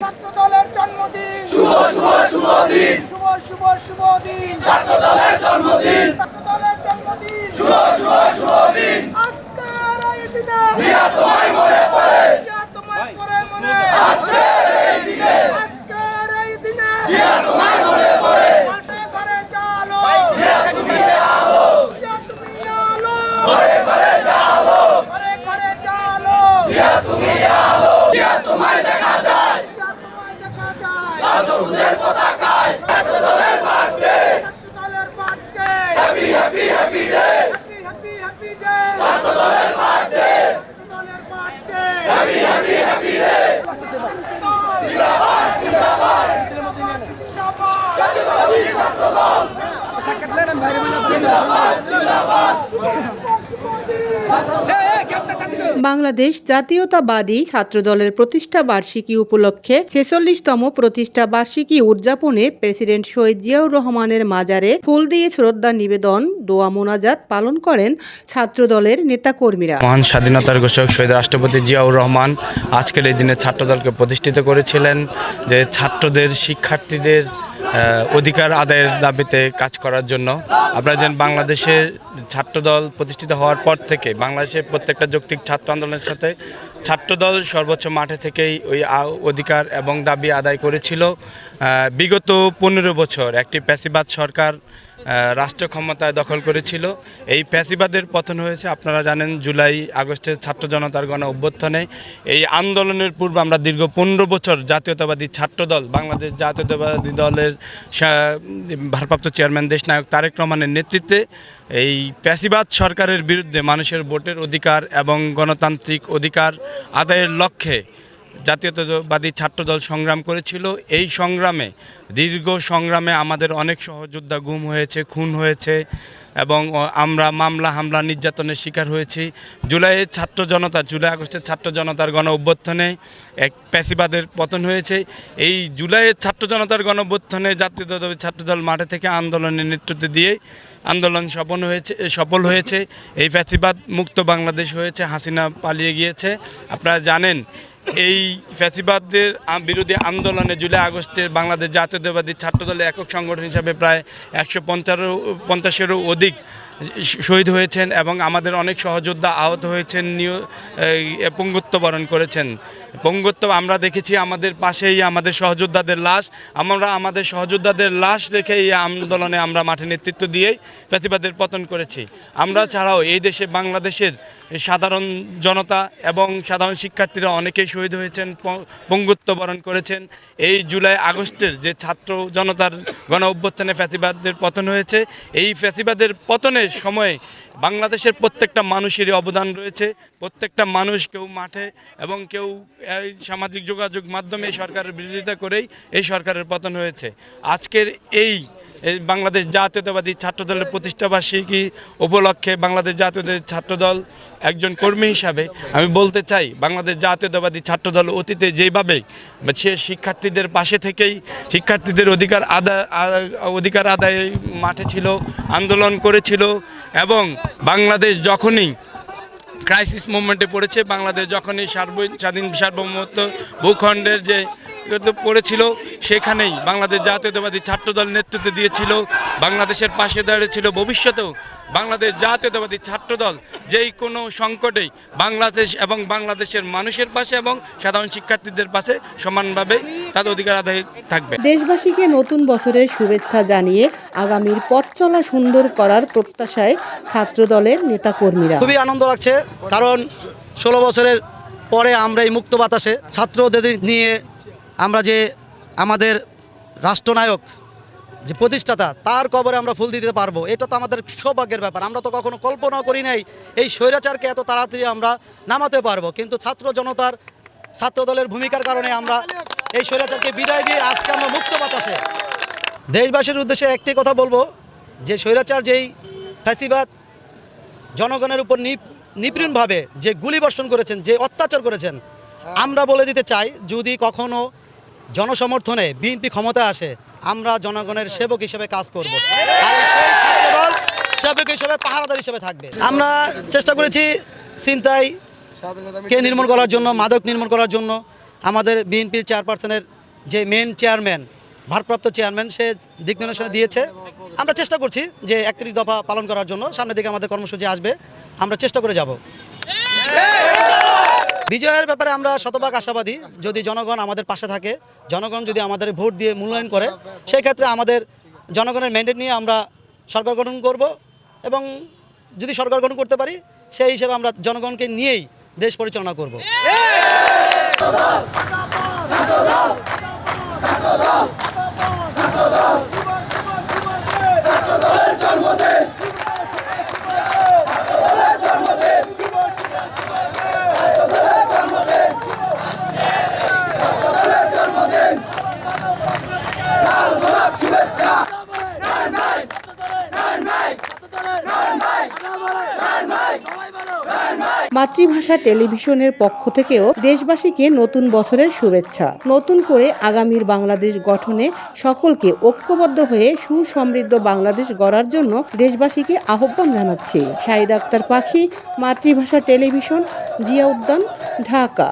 ছাত্র দলের জন্মদিন। শুভ শুভ শুভ দিন। শুভ শুভ শুভ দিন। ছাত্র দলের জন্মদিন। ছাত্র দলের জন্মদিন। শুভ শুভ শুভ দিন। আজকের এই দিনে। জিয়া তোমায় মনে পড়ে। জিয়া তোমায় পড়ে মনে। আজকের এই দিনে। আজকের এই দিনে। জিয়া তোমায় মনে পড়ে। ঘরে ঘরে জালো জিয়া তুমি আলো। জিয়া তুমি আলো। ঘরে ঘরে জালো ঘরে ঘরে জালো জিয়া তুমি আলো জিয়া তোমায় দেখা যায় জিয়া তোমায় দেখা যায় লাল সবুজের পতাকায় ছাত্র দলের বার্থডে ছাত্র দলের birthday happy happy day happy happy day ছাত্র দলের বার্থডে ছাত্র দলের birthday happy happy happy day জিন্দাবাদ জিন্দাবাদ জিন্দাবাদ জাতীয়তাবাদী ছাত্র দল বাংলাদেশ জাতীয়তাবাদী ছাত্রদলের প্রতিষ্ঠা বার্ষিকী উপলক্ষে ছেচল্লিশতম প্রতিষ্ঠা বার্ষিকী উদযাপনে প্রেসিডেন্ট শহীদ জিয়াউর রহমানের মাজারে ফুল দিয়ে শ্রদ্ধা নিবেদন, দোয়া, মোনাজাত পালন করেন ছাত্রদলের নেতাকর্মীরা। মহান স্বাধীনতার ঘোষক শহীদ রাষ্ট্রপতি জিয়াউর রহমান আজকের এই দিনে ছাত্রদলকে প্রতিষ্ঠিত করেছিলেন যে ছাত্রদের, শিক্ষার্থীদের অধিকার আদায়ের দাবিতে কাজ করার জন্য। আপনারা যেন বাংলাদেশের ছাত্রদল প্রতিষ্ঠিত হওয়ার পর থেকে, বাংলাদেশের প্রত্যেকটা যৌক্তিক ছাত্র আন্দোলনের সাথে ছাত্রদল সর্বোচ্চ মাঠে থেকেই ওই অধিকার এবং দাবি আদায় করেছিল। বিগত পনেরো বছর একটি প্যাসিবাদ সরকার রাষ্ট্র ক্ষমতায় দখল করেছিল। এই প্যাসিবাদের পতন হয়েছে, আপনারা জানেন, জুলাই আগস্টের ছাত্র জনতার গণ অভ্যর্থনে এই আন্দোলনের পূর্বে আমরা দীর্ঘ পনেরো বছর জাতীয়তাবাদী ছাত্র দল বাংলাদেশ জাতীয়তাবাদী দলের ভারপ্রাপ্ত চেয়ারম্যান দেশনায়ক তারেক রহমানের নেতৃত্বে এই প্যাসিবাদ সরকারের বিরুদ্ধে মানুষের ভোটের অধিকার এবং গণতান্ত্রিক অধিকার আদায়ের লক্ষ্যে জাতীয়তাবাদী ছাত্রদল সংগ্রাম করেছিল। এই সংগ্রামে, দীর্ঘ সংগ্রামে আমাদের অনেক সহযোদ্ধা গুম হয়েছে, খুন হয়েছে এবং আমরা মামলা, হামলা, নির্যাতনের শিকার হয়েছি। জুলাইয়ের ছাত্র জনতা, জুলাই আগস্টের ছাত্র জনতার গণ অভ্যুত্থানে এক প্যাসিবাদের পতন হয়েছে। এই জুলাইয়ের ছাত্র জনতার গণ অভ্যুত্থানে জাতীয়তাবাদী ছাত্রদল মাঠে থেকে আন্দোলনের নেতৃত্ব দিয়ে আন্দোলন সফল হয়েছে সফল হয়েছে। এই প্যাসিবাদ মুক্ত বাংলাদেশ হয়েছে, হাসিনা পালিয়ে গিয়েছে। আপনারা জানেন এই ফ্যাসিবাদদের বিরোধী আন্দোলনে জুলাই আগস্টে বাংলাদেশ জাতীয়তাবাদী ছাত্রদলের একক সংগঠন হিসাবে প্রায় একশো পঞ্চাশ পঞ্চাশেরও অধিক শহীদ হয়েছেন এবং আমাদের অনেক সহযোদ্ধা আহত হয়েছেন, নিয় পঙ্গুত্ব বরণ করেছেন। পঙ্গুত্ব আমরা দেখেছি আমাদের পাশেই আমাদের সহযোদ্ধাদের লাশ। আমরা আমাদের সহযোদ্ধাদের লাশ রেখে এই আন্দোলনে আমরা মাঠে নেতৃত্ব দিয়েই প্রতিবাদের পতন করেছি। আমরা ছাড়াও এই দেশে বাংলাদেশের সাধারণ জনতা এবং সাধারণ শিক্ষার্থীরা অনেকেই শহীদ হয়েছেন পঙ্গুত্ব বরণ করেছেন। এই জুলাই আগস্টের যে ছাত্র জনতার গণ অভ্যুত্থানে ফ্যাসিবাদের পতন হয়েছে, এই ফ্যাসিবাদের পতনের সময়ে বাংলাদেশের প্রত্যেকটা মানুষেরই অবদান রয়েছে। প্রত্যেকটা মানুষ কেউ মাঠে এবং কেউ এই সামাজিক যোগাযোগ মাধ্যমে সরকারের বিরোধিতা করেই এই সরকারের পতন হয়েছে। আজকের এই এই বাংলাদেশ জাতীয়তাবাদী ছাত্রদলের প্রতিষ্ঠাবার্ষিকী উপলক্ষে বাংলাদেশ জাতীয়তাবাদী ছাত্রদল একজন কর্মী হিসাবে আমি বলতে চাই, বাংলাদেশ জাতীয়তাবাদী ছাত্রদল অতীতে যেভাবে সে শিক্ষার্থীদের পাশে থেকেই শিক্ষার্থীদের অধিকার আদায় অধিকার আদায় মাঠে ছিল, আন্দোলন করেছিল এবং বাংলাদেশ যখনই ক্রাইসিস মুভমেন্টে পড়েছে, বাংলাদেশ যখনই সার্ব, স্বাধীন সার্বভৌমত্ব ভূখণ্ডের যে পড়েছিল সেখানেই বাংলাদেশ জাতীয়তাবাদী ছাত্রদল নেতৃত্ব দিয়েছিল বাংলাদেশের পাশে দাঁড়িয়েছিল ভবিষ্যতেও বাংলাদেশ জাতীয়তাবাদী ছাত্রদল যেই কোনো সংকটেই বাংলাদেশ এবং বাংলাদেশের মানুষের পাশে এবং সাধারণ শিক্ষার্থীদের পাশে সমানভাবে তাদের অধিকার আদায় থাকবে। দেশবাসীকে নতুন বছরের শুভেচ্ছা জানিয়ে আগামীর পথ চলা সুন্দর করার প্রত্যাশায় ছাত্রদলের নেতাকর্মীরা। খুবই আনন্দ লাগছে কারণ ষোলো বছরের পরে আমরা এই মুক্ত বাতাসে ছাত্রদের নিয়ে আমরা যে আমাদের রাষ্ট্রনায়ক, যে প্রতিষ্ঠাতা, তার কবরে আমরা ফুল দিতে পারব, এটা তো আমাদের সৌভাগ্যের ব্যাপার। আমরা তো কখনো কল্পনা করি নাই এই স্বৈরাচারকে এত তাড়াতাড়ি আমরা নামাতে পারব। কিন্তু ছাত্র জনতার, ছাত্র দলের ভূমিকার কারণে আমরা এই স্বৈরাচারকে বিদায় দিয়ে আজকে আমরা মুক্ত বাতাসে। দেশবাসীর উদ্দেশ্যে একটি কথা বলব, যে স্বৈরাচার যেই ফ্যাসিবাদ, জনগণের উপর নিপ- নিপীড়নভাবে যে গুলি বর্ষণ করেছেন, যে অত্যাচার করেছেন, আমরা বলে দিতে চাই, যদি কখনো জনসমর্থনে বিএনপি ক্ষমতা আসে, আমরা জনগণের সেবক হিসেবে কাজ করব। সেবক হিসেবে, পাহারাদার হিসেবে থাকবে। আমরা চেষ্টা করেছি চিন্তায় কে নির্মূল করার জন্য, মাদক নির্মূল করার জন্য। আমাদের বিএনপির চেয়ারপারসনের যে মেন চেয়ারম্যান ভারপ্রাপ্ত চেয়ারম্যান সে দিক নির্দেশনা দিয়েছে। আমরা চেষ্টা করছি যে একত্রিশ দফা পালন করার জন্য। সামনের দিকে আমাদের কর্মসূচি আসবে। আমরা চেষ্টা করে যাব। বিজয়ের ব্যাপারে আমরা শতভাগ আশাবাদী যদি জনগণ আমাদের পাশে থাকে জনগণ যদি আমাদের ভোট দিয়ে মূল্যায়ন করে সেই ক্ষেত্রে আমাদের জনগণের ম্যান্ডেট নিয়ে আমরা সরকার গঠন করব এবং যদি সরকার গঠন করতে পারি সেই হিসেবে আমরা জনগণকে নিয়েই দেশ পরিচালনা করব মাতৃভাষা টেলিভিশনের পক্ষ থেকেও দেশবাসীকে নতুন বছরের শুভেচ্ছা। নতুন করে আগামীর বাংলাদেশ গঠনে সকলকে ঐক্যবদ্ধ হয়ে সুসমৃদ্ধ বাংলাদেশ গড়ার জন্য দেশবাসীকে আহ্বান জানাচ্ছি। শাহিদ আক্তার পাখি, মাতৃভাষা টেলিভিশন, জিয়া উদ্যান, ঢাকা।